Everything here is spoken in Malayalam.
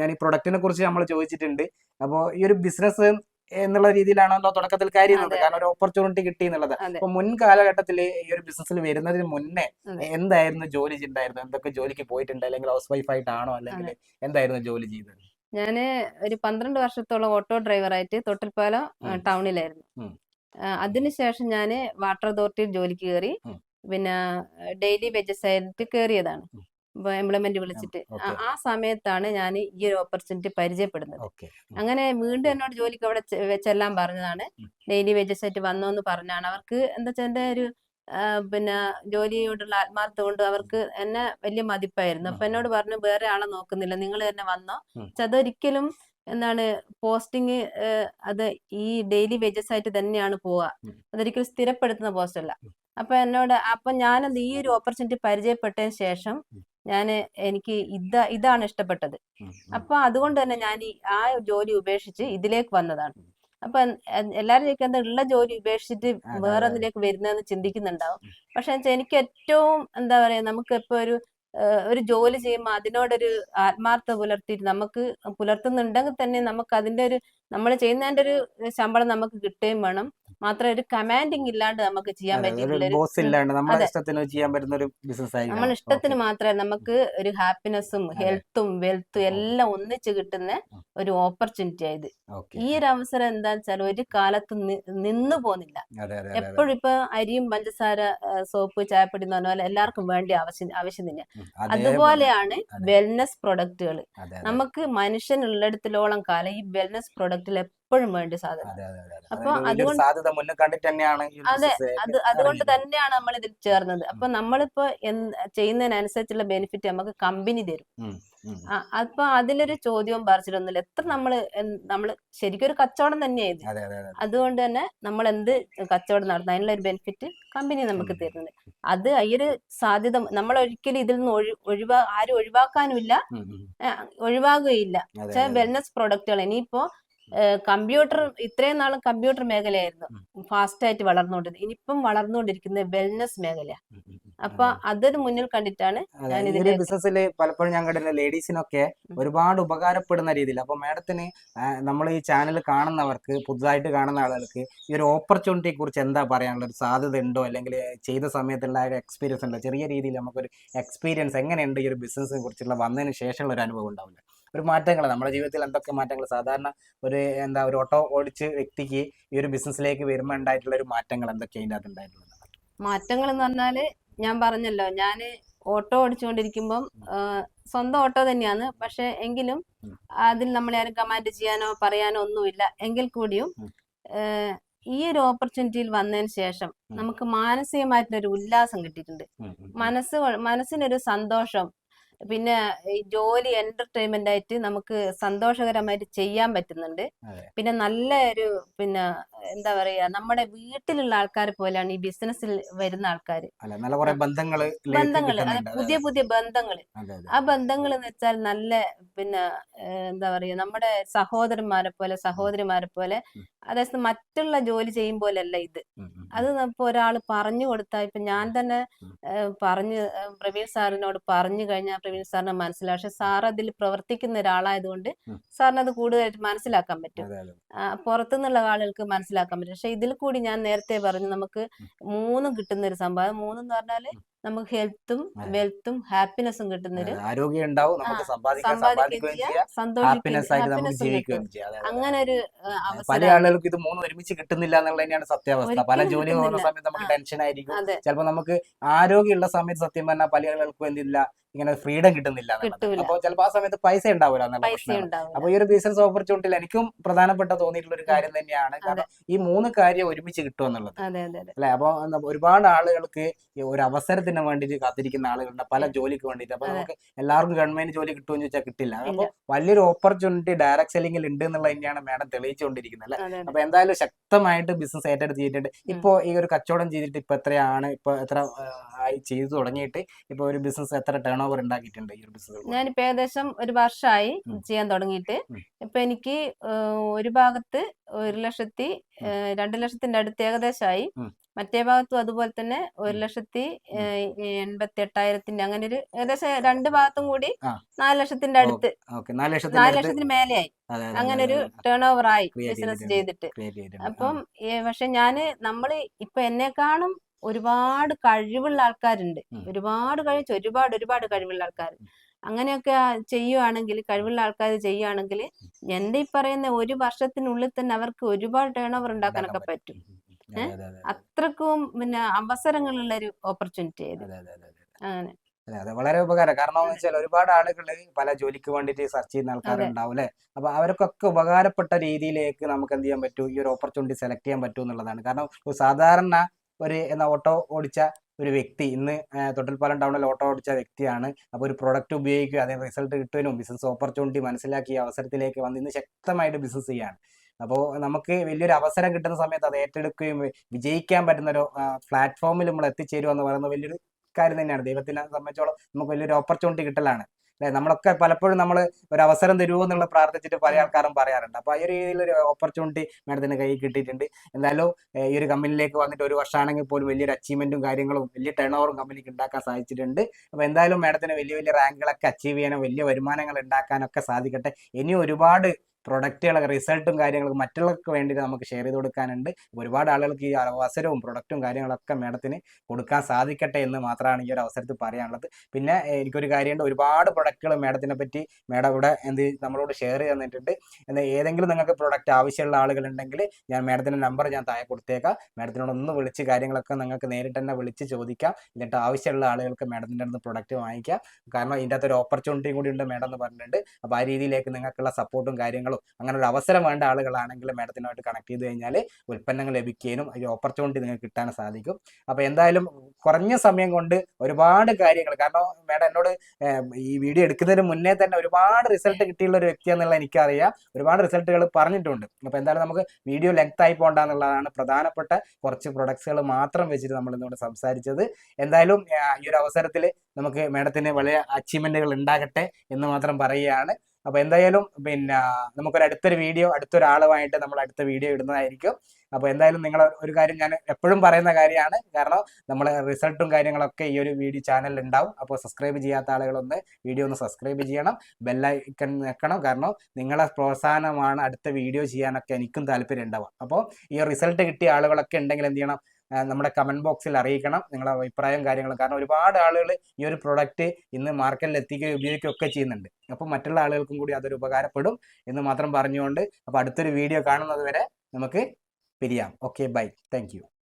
ഞാൻ ഈ പ്രൊഡക്റ്റിനെ കുറിച്ച് നമ്മൾ ചോദിച്ചിട്ടുണ്ട്. അപ്പോൾ ഈ ഒരു ബിസിനസ് എന്നുള്ള രീതിയിലാണല്ലോ തുടക്കത്തിൽ കാര്യന്നത് കാരണം ഒരു ഓപ്പർച്യൂണിറ്റി കിട്ടി എന്നുള്ളത്. അപ്പൊ മുൻ കാലഘട്ടത്തിൽ ഈ ഒരു ബിസിനസ്സിൽ വരുന്നതിന് മുന്നേ എന്തായിരുന്നു ജോലി ചെയ്തിട്ടുണ്ടായിരുന്നു എന്തൊക്കെ ജോലിക്ക് പോയിട്ടുണ്ട്? അല്ലെങ്കിൽ ഹൗസ് വൈഫ് ആയിട്ടാണോ? അല്ലെങ്കിൽ എന്തായിരുന്നു ജോലി ചെയ്തത്? ഞാൻ ഒരു പന്ത്രണ്ട് വർഷത്തോളം ഓട്ടോ ഡ്രൈവറായിട്ട് തൊട്ടിൽപ്പാലം ടൗണിലായിരുന്നു. അതിനുശേഷം ഞാൻ വാട്ടർ അതോറിറ്റിയിൽ ജോലിക്ക് കയറി. പിന്നെ ഡെയിലി വേജസ് ആയിട്ട് കയറിയതാണ്. എംപ്ലോയ്മെന്റ് വിളിച്ചിട്ട്. ആ- സമയത്താണ് ഞാൻ ഈ ഒരു ഓപ്പർച്യൂണിറ്റി പരിചയപ്പെടുന്നത്. അങ്ങനെ വീണ്ടും എന്നോട് ജോലിക്ക് അവിടെ വെച്ചെല്ലാം പറഞ്ഞതാണ്. ഡെയിലി വേജസ് ആയിട്ട് വന്നോന്ന് പറഞ്ഞാണ്. അവർക്ക് എന്താ വെച്ചാൽ എന്റെ ഒരു പിന്നെ ജോലിയോടുള്ള ആത്മാർത്ഥത കൊണ്ട് അവർക്ക് എന്നെ വലിയ മതിപ്പായിരുന്നു. അപ്പൊ എന്നോട് പറഞ്ഞു വേറെ ആളെ നോക്കുന്നില്ല. നിങ്ങൾ തന്നെ വന്നോ. അതൊരിക്കലും എന്താണ് പോസ്റ്റിംഗ് അത് ഈ ഡെയിലി വേജസ് ആയിട്ട് തന്നെയാണ് പോവുക. അതൊരിക്കലും സ്ഥിരപ്പെടുത്തുന്ന പോസ്റ്റല്ല. അപ്പൊ എന്നോട് അപ്പൊ ഞാനത് ഈ ഒരു ഓപ്പർച്യൂണിറ്റി പരിചയപ്പെട്ടതിന് ശേഷം. ഞാൻ എനിക്ക് ഇതാ ഇതാണ് ഇഷ്ടപ്പെട്ടത്. അപ്പൊ അതുകൊണ്ട് തന്നെ ഞാൻ ആ ജോലി ഉപേക്ഷിച്ച് ഇതിലേക്ക് വന്നതാണ്. അപ്പൊ എല്ലാരും ചോദിക്കുന്നത് ഉള്ള ജോലി ഉപേക്ഷിച്ചിട്ട് വേറെ. ഒന്നിലേക്ക് വരുന്നതെന്ന് ചിന്തിക്കുന്നുണ്ടാവും പക്ഷെ എനിക്ക് ഏറ്റവും എന്താ പറയാ നമുക്ക് ഇപ്പൊ ഒരു ഒരു ജോലി ചെയ്യുമ്പോൾ അതിനോടൊരു ആത്മാർത്ഥ പുലർത്തിയിട്ട് നമുക്ക് പുലർത്തുന്നുണ്ടെങ്കിൽ തന്നെ നമുക്ക് അതിന്റെ ഒരു നമ്മൾ ചെയ്യുന്നതിന്റെ ഒരു ശമ്പളം നമുക്ക് കിട്ടുകയും വേണം മാത്രം ഒരു കമാൻഡിങ് ഇല്ലാണ്ട് നമുക്ക് ചെയ്യാൻ പറ്റിയിട്ടുള്ള നമ്മൾ ഇഷ്ടത്തിന് മാത്രമേ നമുക്ക് ഒരു ഹാപ്പിനെസ്സും ഹെൽത്തും വെൽത്തും എല്ലാം ഒന്നിച്ച് കിട്ടുന്ന ഒരു ഓപ്പർച്യൂണിറ്റി ആയത് ഈ ഒരു അവസരം എന്താ വെച്ചാൽ ഒരു കാലത്ത് നിന്നു പോന്നില്ല. എപ്പോഴും ഇപ്പൊ അരിയും പഞ്ചസാര സോപ്പ് ചായപ്പൊടി എന്ന് പറഞ്ഞ പോലെ എല്ലാവർക്കും വേണ്ടി ആവശ്യം ആവശ്യമില്ല തന്നെ അതുപോലെയാണ് വെൽനെസ് പ്രൊഡക്റ്റുകൾ നമുക്ക് മനുഷ്യനുള്ളിടത്തോളം കാലം ഈ വെൽനെസ് പ്രൊഡക്റ്റിൽ എപ്പോഴും വേണ്ട സാധനം. അപ്പൊ അതുകൊണ്ട് സാധ്യത മുന്നേ കണ്ടിട്ട് തന്നെയാണ് അതെ, അത് അതുകൊണ്ട് തന്നെയാണ് നമ്മൾ ഇതിൽ ചേർന്നത് അപ്പൊ നമ്മളിപ്പോ ചെയ്യുന്നതിനനുസരിച്ചുള്ള ബെനിഫിറ്റ് നമുക്ക് കമ്പനി തരും. അപ്പൊ അതിലൊരു ചോദ്യവും പറിച്ചിട്ടൊന്നുമില്ല എത്ര നമ്മൾ നമ്മൾ നമ്മൾ ശരിക്കും ഒരു കച്ചവടം തന്നെയായത് അതെ അതുകൊണ്ട് തന്നെ നമ്മൾ എന്ത് കച്ചവടം നടത്തുന്നു അതിനുള്ള ഒരു ബെനിഫിറ്റ് കമ്പനി നമുക്ക്. തരുന്നുണ്ട്. അത് ഈ ഒരു സാധ്യത നമ്മൾ ഒരിക്കലും ഇതിൽ നിന്ന് ഒഴിവാ ആരും ഒഴിവാക്കാനുമില്ല. ഒഴിവാകുകയില്ല. വെൽനസ് പ്രൊഡക്റ്റുകൾ ഇനിയിപ്പോ കമ്പ്യൂട്ടർ ഇത്രയും നാളും കമ്പ്യൂട്ടർ മേഖലയായിരുന്നു. ഫാസ്റ്റായിട്ട് വളർന്നുകൊണ്ടിരുന്നത്. ഇനിയിപ്പം വളർന്നുകൊണ്ടിരിക്കുന്നത് വെൽനസ് മേഖല. അപ്പൊ അതൊരു മുന്നിൽ കണ്ടിട്ടാണ് ഈ ബിസിനസ്സിൽ പലപ്പോഴും ഞാൻ കണ്ടില്ല ലേഡീസിനൊക്കെ. ഒരുപാട് ഉപകാരപ്പെടുന്ന രീതിയിൽ അപ്പൊ മാഡത്തിന് നമ്മൾ ഈ ചാനൽ കാണുന്നവർക്ക് പുതുതായിട്ട് കാണുന്ന ആളുകൾക്ക് ഈ ഒരു ഓപ്പർച്യൂണിറ്റിയെ കുറിച്ച് എന്താ പറയാനുള്ള ഒരു സാധ്യത ഉണ്ടോ അല്ലെങ്കിൽ ചെയ്ത സമയത്തുള്ള ഒരു എക്സ്പീരിയൻസ് ഉണ്ടോ? ചെറിയ രീതിയിൽ നമുക്കൊരു എക്സ്പീരിയൻസ് എങ്ങനെയുണ്ട് ഈ ഒരു ബിസിനസിനെ കുറിച്ചുള്ള വന്നതിന് ശേഷമുള്ള ഒരു അനുഭവം ഉണ്ടാവില്ല? ഒരു മാറ്റങ്ങൾ നമ്മുടെ ജീവിതത്തിൽ എന്തൊക്കെ മാറ്റങ്ങൾ സാധാരണ ഒരു എന്താ ഒരു ഓട്ടോ ഓടിച്ച് വ്യക്തിക്ക് ഈ ഒരു ബിസിനസ്സിലേക്ക് വരുമ്പോൾ ഉണ്ടായിട്ടുള്ള ഒരു മാറ്റങ്ങൾ എന്തൊക്കെയാണ് അതിന്റെ അകത്ത് ഉണ്ടായിട്ടുള്ളത്? മാറ്റങ്ങൾ എന്ന് പറഞ്ഞാൽ ഞാൻ പറഞ്ഞല്ലോ ഞാൻ ഓട്ടോ ഓടിച്ചുകൊണ്ടിരിക്കുമ്പം സ്വന്തം ഓട്ടോ തന്നെയാണ്. പക്ഷെ എങ്കിലും അതിൽ നമ്മളെ ആരും കമാൻഡ് ചെയ്യാനോ പറയാനോ ഒന്നുമില്ല. എങ്കിൽ കൂടിയും ഈ ഒരു ഓപ്പർച്യൂണിറ്റിയിൽ വന്നതിന് ശേഷം നമുക്ക് മാനസികമായിട്ടുള്ള ഒരു ഉല്ലാസം കിട്ടിയിട്ടുണ്ട്. മനസ്സ് മനസ്സിനൊരു സന്തോഷം പിന്നെ ഈ ജോലി എന്റർടൈൻമെന്റ് ആയിട്ട് നമുക്ക് സന്തോഷകരമായിട്ട് ചെയ്യാൻ പറ്റുന്നുണ്ട്. പിന്നെ നല്ല ഒരു പിന്നെ എന്താ പറയാ നമ്മുടെ വീട്ടിലുള്ള ആൾക്കാർ പോലെയാണ് ഈ ബിസിനസ്സിൽ വരുന്ന ആൾക്കാർ ബന്ധങ്ങൾ ബന്ധങ്ങൾ പുതിയ പുതിയ ബന്ധങ്ങൾ. അതെ ആ ബന്ധങ്ങൾ എന്ന് വെച്ചാൽ നല്ല പിന്നെ എന്താ പറയാ നമ്മുടെ സഹോദരന്മാരെ പോലെ സഹോദരിമാരെ പോലെ അതായത് മറ്റുള്ള ജോലി ചെയ്യും പോലെയല്ല ഇത്. അത് ഇപ്പൊ ഒരാൾ പറഞ്ഞു കൊടുത്താൽ ഇപ്പൊ ഞാൻ തന്നെ പറഞ്ഞ് പ്രവീൺ സാറിനോട് പറഞ്ഞു കഴിഞ്ഞാൽ പ്രവീൺ സാറിന് മനസ്സിലാവും. പക്ഷെ സാർ അതിൽ പ്രവർത്തിക്കുന്ന ഒരാളായതുകൊണ്ട്. സാറിന് അത് കൂടുതലായിട്ട് മനസ്സിലാക്കാൻ പറ്റും. പുറത്തുനിന്നുള്ള ആളുകൾക്ക് മനസ്സിലാക്കാൻ പറ്റും. പക്ഷെ ഇതിൽ കൂടി ഞാൻ നേരത്തെ പറഞ്ഞു നമുക്ക് മൂന്നും കിട്ടുന്ന ഒരു സംഭവം. മൂന്നെന്ന് പറഞ്ഞാൽ നമുക്ക് ഹെൽത്തും വെൽത്തും ഹാപ്പിനെസ്സും കിട്ടുന്നൊരു ആരോഗ്യം ഉണ്ടാവും നമുക്ക് സമ്പാദിക്കാൻ സമ്പാദിക്കുകയും. അങ്ങനെ ഒരു പല ആളുകൾക്ക് ഇത് മൂന്നും ഒരുമിച്ച് കിട്ടുന്നില്ല എന്നുള്ളത് തന്നെയാണ് സത്യാവസ്ഥ. പല ജോലി പോകുന്ന സമയത്ത് നമുക്ക് ടെൻഷൻ ആയിരിക്കും. ചിലപ്പോൾ നമുക്ക് ആരോഗ്യമുള്ള സമയത്ത് സത്യം പറഞ്ഞാൽ പല ആളുകൾക്കും എന്തില്ല ഇങ്ങനെ ഫ്രീഡം കിട്ടുന്നില്ല അപ്പൊ ചിലപ്പോൾ ആ സമയത്ത് പൈസ ഉണ്ടാവില്ല എന്നുള്ള അപ്പൊ ഈ ഒരു ബിസിനസ് ഓപ്പർച്യൂണിറ്റിയിൽ എനിക്കും പ്രധാനപ്പെട്ട തോന്നിയിട്ടുള്ള ഒരു കാര്യം തന്നെയാണ്. കാരണം ഈ മൂന്ന് കാര്യം ഒരുമിച്ച് കിട്ടുമെന്നുള്ളത് അല്ലെ? അപ്പൊ ഒരുപാട് ആളുകൾക്ക് ഒരു അവസരത്തിന് വേണ്ടിയിട്ട് കാത്തിരിക്കുന്ന ആളുകളുണ്ട്. പല ജോലിക്ക് വേണ്ടിട്ട്. അപ്പൊ നമുക്ക് എല്ലാവർക്കും ഗവൺമെന്റ് ജോലി കിട്ടുമെന്ന് ചോദിച്ചാൽ കിട്ടില്ല. അപ്പൊ വലിയൊരു ഓപ്പർച്യൂണിറ്റി ഡയറക്ട് സെല്ലിംഗിൽ ഉണ്ട് എന്നുള്ളത് തന്നെയാണ് മാഡം തെളിയിച്ചുകൊണ്ടിരിക്കുന്നത് അല്ലെ? അപ്പൊ എന്തായാലും ശക്തമായിട്ട് ബിസിനസ് ഏറ്റെടുത്ത് ചെയ്തിട്ടുണ്ട്. ഇപ്പോ ഈ ഒരു കച്ചവടം ചെയ്തിട്ട് ഇപ്പൊ എത്രയാണ് ഇപ്പൊ എത്ര ആയി ചെയ്തു തുടങ്ങിയിട്ട് ഇപ്പൊ ഒരു ബിസിനസ് എത്ര ടേൺ ഓവർ ഉണ്ടാക്കിയിട്ടുണ്ട് ഈ ഒരു ബിസിനസ് ഞാനിപ്പോ ഏകദേശം ഒരു വർഷമായി. ചെയ്യാൻ തുടങ്ങിയിട്ട്. ഇപ്പൊ എനിക്ക് ഒരു ഭാഗത്ത് ഒരു ലക്ഷത്തി രണ്ടു ലക്ഷത്തിന്റെ അടുത്ത് ഏകദേശമായി. മറ്റേ ഭാഗത്തും അതുപോലെ തന്നെ ഒരു. ലക്ഷത്തി. എൺപത്തി എട്ടായിരത്തിന്റെ അങ്ങനെ ഒരു ഏകദേശം രണ്ട് ഭാഗത്തും കൂടി. നാല് ലക്ഷത്തിന്റെ അടുത്ത്. നാല് ലക്ഷത്തിന് മേലെയായി. അങ്ങനെ ഒരു ടേൺ ഓവർ ആയി ബിസിനസ് ചെയ്തിട്ട്. അപ്പം പക്ഷെ ഞാൻ നമ്മൾ ഇപ്പൊ എന്നെക്കാളും ഒരുപാട് കഴിവുള്ള ആൾക്കാരുണ്ട്. ഒരുപാട് കഴിവ് ഒരുപാട് ഒരുപാട് കഴിവുള്ള ആൾക്കാർ അങ്ങനെയൊക്കെ ചെയ്യുവാണെങ്കിൽ കഴിവുള്ള ആൾക്കാർ ചെയ്യുവാണെങ്കിൽ എന്റെ ഈ പറയുന്ന ഒരു വർഷത്തിനുള്ളിൽ തന്നെ അവർക്ക് ഒരുപാട് ടേൺ ഓവർ ഉണ്ടാക്കാനൊക്കെ പറ്റും. അത്രക്കും പിന്നെ അവസരങ്ങളുള്ള ഒരു ഓപ്പർച്യൂണിറ്റി. അങ്ങനെ അതെ അതെ വളരെ ഉപകാരം. കാരണം എന്ന് വെച്ചാൽ ഒരുപാട് ആളുകൾ പല ജോലിക്ക് വേണ്ടിയിട്ട് സെർച്ച് ചെയ്യുന്ന ആൾക്കാരുണ്ടാവും അല്ലെ? അപ്പൊ അവർക്കൊക്കെ ഉപകാരപ്പെട്ട രീതിയിലേക്ക് നമുക്ക് എന്ത് ചെയ്യാൻ പറ്റും? ഈ ഒരു ഓപ്പർച്യൂണിറ്റി സെലക്ട് ചെയ്യാൻ പറ്റും എന്നുള്ളതാണ്. കാരണം സാധാരണ ഒരു എന്നാ ഓട്ടോ ഓടിച്ച ഒരു വ്യക്തി ഇന്ന് തൊട്ടിൽപ്പാലം ടൗണിൽ ഓട്ടോ ഓടിച്ച വ്യക്തിയാണ്. അപ്പോൾ ഒരു പ്രൊഡക്റ്റ് ഉപയോഗിക്കുക അതായത് റിസൾട്ട് കിട്ടുവാനും ബിസിനസ് ഓപ്പർച്യൂണിറ്റി മനസ്സിലാക്കി അവസരത്തിലേക്ക് വന്ന് ഇന്ന് ശക്തമായിട്ട് ബിസിനസ് ചെയ്യാണ്. അപ്പോൾ നമുക്ക് വലിയൊരു അവസരം കിട്ടുന്ന സമയത്ത് അത് ഏറ്റെടുക്കുകയും വിജയിക്കാൻ പറ്റുന്ന ഒരു പ്ലാറ്റ്ഫോമിൽ നമ്മൾ എത്തിച്ചേരുക എന്ന് പറയുന്നത് വലിയൊരു കാര്യം തന്നെയാണ്. ദൈവത്തിനെ സംബന്ധിച്ചോളം നമുക്ക് വലിയൊരു ഓപ്പർച്യൂണിറ്റി കിട്ടലാണ്. അല്ലെ? നമ്മളൊക്കെ പലപ്പോഴും നമ്മൾ ഒരു അവസരം തരുമോ എന്നുള്ള പ്രാർത്ഥിച്ചിട്ട് പല ആൾക്കാരും പറയാറുണ്ട്. അപ്പൊ ആ ഒരു രീതിയിലൊരു ഓപ്പർച്യൂണിറ്റി മാഡത്തിന് കയ്യിൽ കിട്ടിയിട്ടുണ്ട്. എന്തായാലും ഈ ഒരു കമ്പനിയിലേക്ക് വന്നിട്ട് ഒരു വർഷമാണെങ്കിൽ പോലും വലിയൊരു അച്ചീവ്മെന്റും കാര്യങ്ങളും വലിയ ടേൺ ഓവറും കമ്പനിക്ക് ഉണ്ടാക്കാൻ സാധിച്ചിട്ടുണ്ട്. അപ്പൊ എന്തായാലും മാഡത്തിന് വലിയ വലിയ റാങ്കുകളൊക്കെ അച്ചീവ് ചെയ്യാനും വലിയ വരുമാനങ്ങൾ ഉണ്ടാക്കാനൊക്കെ സാധിക്കട്ടെ. ഇനി ഒരുപാട് പ്രൊഡക്റ്റുകളൊക്കെ റിസൾട്ടും കാര്യങ്ങളും മറ്റുള്ളവർക്ക് വേണ്ടിയിട്ട് നമുക്ക് ഷെയർ ചെയ്ത് കൊടുക്കാനുണ്ട്. ഒരുപാട് ആളുകൾക്ക് ഈ അവസരവും പ്രൊഡക്റ്റും കാര്യങ്ങളൊക്കെ മേഡത്തിന് കൊടുക്കാൻ സാധിക്കട്ടെ എന്ന് മാത്രമാണ് ഈ ഒരു അവസരത്തിൽ പറയാനുള്ളത്. പിന്നെ എനിക്കൊരു കാര്യമുണ്ട്. ഒരുപാട് പ്രൊഡക്റ്റുകൾ മേഡത്തിനെ പറ്റി മേഡം ഇവിടെ എന്ത് നമ്മളോട് ഷെയർ ചെയ്തിട്ടുണ്ട് എന്നാൽ ഏതെങ്കിലും നിങ്ങൾക്ക് പ്രൊഡക്റ്റ് ആവശ്യമുള്ള ആളുകളുണ്ടെങ്കിൽ ഞാൻ മേഡത്തിന്റെ നമ്പർ ഞാൻ താഴെ കൊടുത്തേക്കാം. മേഡത്തിനോട് ഒന്ന് വിളിച്ച് കാര്യങ്ങളൊക്കെ നിങ്ങൾക്ക് നേരിട്ട് തന്നെ വിളിച്ച് ചോദിക്കാം. എന്നിട്ട് ആവശ്യമുള്ള ആളുകൾക്ക് മേഡത്തിന്റെ അടുത്ത് പ്രൊഡക്റ്റ് വാങ്ങിക്കാം. കാരണം ഇതിന്റെ അകത്ത് ഒരു ഓപ്പർച്യൂണിറ്റിയും കൂടി ഉണ്ട് മേഡം എന്ന് പറഞ്ഞിട്ടുണ്ട്. അപ്പോൾ ആ രീതിയിലേക്ക് നിങ്ങൾക്കുള്ള സപ്പോർട്ടും കാര്യങ്ങളും അങ്ങനെ ഒരു അവസരം വേണ്ട ആളുകളാണെങ്കിൽ മാഡത്തിനുമായിട്ട് കണക്ട് ചെയ്ത് കഴിഞ്ഞാൽ ഉൽപ്പന്നങ്ങൾ ലഭിക്കാനും ഒരു ഓപ്പർച്യൂണിറ്റി നിങ്ങൾക്ക് കിട്ടാൻ സാധിക്കും. അപ്പോൾ എന്തായാലും കുറഞ്ഞ സമയം കൊണ്ട് ഒരുപാട് കാര്യങ്ങൾ കാരണം മാഡം എന്നോട് ഈ വീഡിയോ എടുക്കുന്നതിന് മുന്നേ തന്നെ ഒരുപാട് റിസൾട്ട് കിട്ടിയുള്ള ഒരു വ്യക്തിയാണെന്നുള്ള എനിക്കറിയാം. ഒരുപാട് റിസൾട്ടുകൾ പറഞ്ഞിട്ടുണ്ട്. അപ്പോൾ എന്തായാലും നമുക്ക് വീഡിയോ ലെങ്ത് ആയി പോകണ്ടെന്നുള്ളതാണ് പ്രധാനപ്പെട്ട കുറച്ച് പ്രൊഡക്ട്സുകൾ മാത്രം വെച്ചിട്ട് നമ്മൾ ഇന്നോട് സംസാരിച്ചത്. എന്തായാലും ഈ ഒരു അവസരത്തിൽ നമുക്ക് മാഡത്തിന് വലിയ അച്ചീവ്മെന്റുകൾ ഉണ്ടാകട്ടെ എന്ന് മാത്രം പറയുകയാണ്. അപ്പോൾ എന്തായാലും പിന്നെ നമുക്കൊരു അടുത്തൊരു വീഡിയോ അടുത്തൊരാളുമായിട്ട് നമ്മൾ അടുത്ത വീഡിയോ ഇടുന്നതായിരിക്കും. അപ്പോൾ എന്തായാലും നിങ്ങൾ ഒരു കാര്യം ഞാൻ എപ്പോഴും പറയുന്ന കാര്യമാണ്. കാരണം നമ്മൾ റിസൾട്ടും കാര്യങ്ങളൊക്കെ ഈ ഒരു വീഡിയോ ചാനലിൽ ഉണ്ടാവും. അപ്പോൾ സബ്സ്ക്രൈബ് ചെയ്യാത്ത ആളുകളൊന്ന് വീഡിയോ ഒന്ന് സബ്സ്ക്രൈബ് ചെയ്യണം. ബെല്ലൈക്കൺ വെക്കണം. കാരണം നിങ്ങളെ പ്രോത്സാഹനമാണ് അടുത്ത വീഡിയോ ചെയ്യാനൊക്കെ എനിക്കും താല്പര്യം ഉണ്ടാവുക. അപ്പോൾ ഈ റിസൾട്ട് കിട്ടിയ ആളുകളൊക്കെ ഉണ്ടെങ്കിൽ എന്ത് ചെയ്യണം? നമ്മുടെ കമന്റ് ബോക്സിൽ അറിയിക്കണം നിങ്ങളുടെ അഭിപ്രായം കാര്യങ്ങളും. കാരണം ഒരുപാട് ആളുകൾ ഈ ഒരു പ്രൊഡക്റ്റ് ഇന്ന് മാർക്കറ്റിൽ എത്തിക്കുകയും ഉപയോഗിക്കുകയും ഒക്കെ ചെയ്യുന്നുണ്ട്. അപ്പോൾ മറ്റുള്ള ആളുകൾക്കും കൂടി അതൊരു ഉപകാരപ്പെടും എന്ന് മാത്രം പറഞ്ഞുകൊണ്ട് അപ്പോൾ അടുത്തൊരു വീഡിയോ കാണുന്നത് വരെ നമുക്ക് പിരിയാം. Okay bye thank